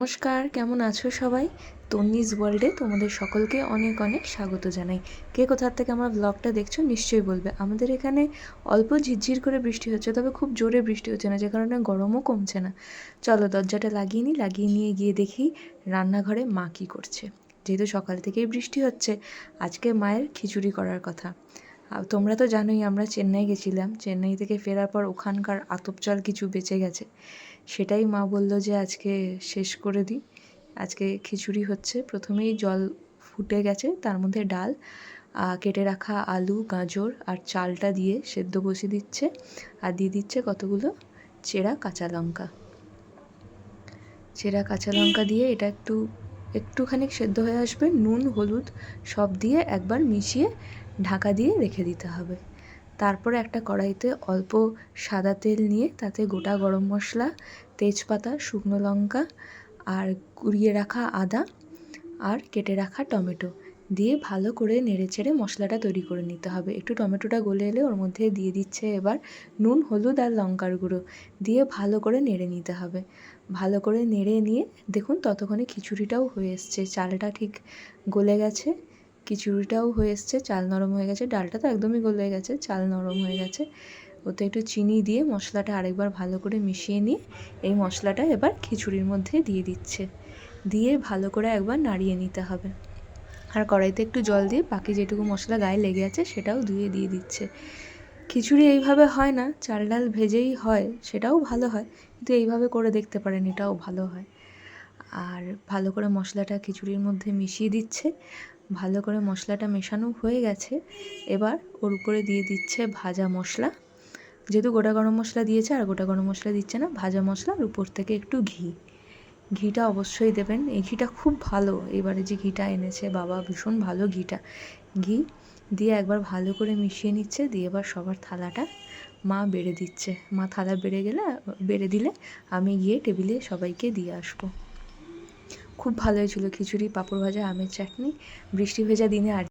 নমস্কার, কেমন আছো সবাই? তন্নিস ওয়ার্ল্ডে তোমাদের সকলকে অনেক অনেক স্বাগত জানাই। কে কোথার থেকে আমার ব্লগটা দেখছ নিশ্চয়ই বলবে। আমাদের এখানে অল্প ঝিরঝির করে বৃষ্টি হচ্ছে, তবে খুব জোরে বৃষ্টি হচ্ছে না, যে কারণে গরমও কমছে না। চলো দরজাটা লাগিয়ে নিই, লাগিয়ে নিয়ে গিয়ে দেখি রান্নাঘরে মা কী করছে। যেহেতু সকাল থেকেই বৃষ্টি হচ্ছে, আজকে মায়ের খিচুড়ি করার কথা। তোমরা তো জানোই আমরা চেন্নাই গেছিলাম। চেন্নাই থেকে ফেরার পর ওখানকার আতপ চাল কিছু বেঁচে গেছে। সেটাই মা বলল যে আজকে শেষ করে দিই। আজকে খিচুড়ি হচ্ছে। প্রথমেই জল ফুটে গেছে, তার মধ্যে ডাল কেটে রাখা আলু, গাজর আর চালটা দিয়ে সেদ্ধ বসিয়ে দিচ্ছে। আর দিয়ে দিচ্ছে কতগুলো? চেরা কাঁচা লঙ্কা। চেরা কাঁচা লঙ্কা দিয়ে এটা একটু, একটুখানি সেদ্ধ হয়ে আসবে। নুন, হলুদ সব দিয়ে একবার মিশিয়ে ঢাকা দিয়ে রেখে দিতে হবে। তারপরে একটা কড়াইতে অল্প সাদা তেল নিয়ে তাতে গোটা গরম মশলা, তেজপাতা, শুকনো লঙ্কা আর কুড়িয়ে রাখা আদা আর কেটে রাখা টমেটো দিয়ে ভালো করে নেড়ে চেড়ে মশলাটা তৈরি করে নিতে হবে। একটু টমেটোটা গলে এলে ওর মধ্যে দিয়ে দিচ্ছে এবার নুন, হলুদ আর লঙ্কার গুঁড়ো দিয়ে ভালো করে নেড়ে নিতে হবে। ভালো করে নেড়ে নিয়ে দেখুন ততক্ষণে খিচুড়িটাও হয়ে এসছে। চালটা ঠিক গলে গেছে। খিচুড়িটাও হয়ে এসছে, চাল নরম হয়ে গেছে, ডালটা তো একদমই গলে গেছে, চাল নরম হয়ে গেছে। ওতে একটু চিনি দিয়ে মশলাটা আরেকবার ভালো করে মিশিয়ে নিয়ে এই মশলাটা এবার খিচুড়ির মধ্যে দিয়ে দিচ্ছে। দিয়ে ভালো করে একবার নাড়িয়ে নিতে হবে। আর কড়াইতে একটু জল দিয়ে বাকি যেটুকু মশলা গায়ে লেগে আছে সেটাও ধুয়ে দিয়ে দিচ্ছে। খিচুড়ি এইভাবে হয় না, চাল ডাল ভেজেই হয়, সেটাও ভালো হয়, কিন্তু এইভাবে করে দেখতে পারেন এটাও ভালো হয়। আর ভালো করে মশলাটা খিচুড়ির মধ্যে মিশিয়ে দিচ্ছে। ভালো করে মশলাটা মেশানো হয়ে গেছে। এবার ওর উপরে দিয়ে দিচ্ছে ভাজা মশলা। যেহেতু গোটা গরম মশলা দিয়েছে আর গোটা গরম মশলা দিচ্ছে না, ভাজা মশলা আর উপর থেকে একটু ঘি। ঘিটা অবশ্যই দেবেন। এই ঘিটা খুব ভালো। এবারে যে ঘিটা এনেছে, বাবা ভীষণ ভালো ঘিটা। ঘি দিয়ে একবার ভালো করে মিশিয়ে নিচ্ছে, দিয়ে এবার সবার থালাটা মা বেড়ে দিচ্ছে। মা থালা বেড়ে গেলে, বেড়ে দিলে আমি গিয়ে টেবিলে সবাইকে দিয়ে আসব। খুব ভালো হয়েছিল খিচুড়ি পাঁপড় ভাজা আমের চাটনি বৃষ্টি ভেজা দিনে আর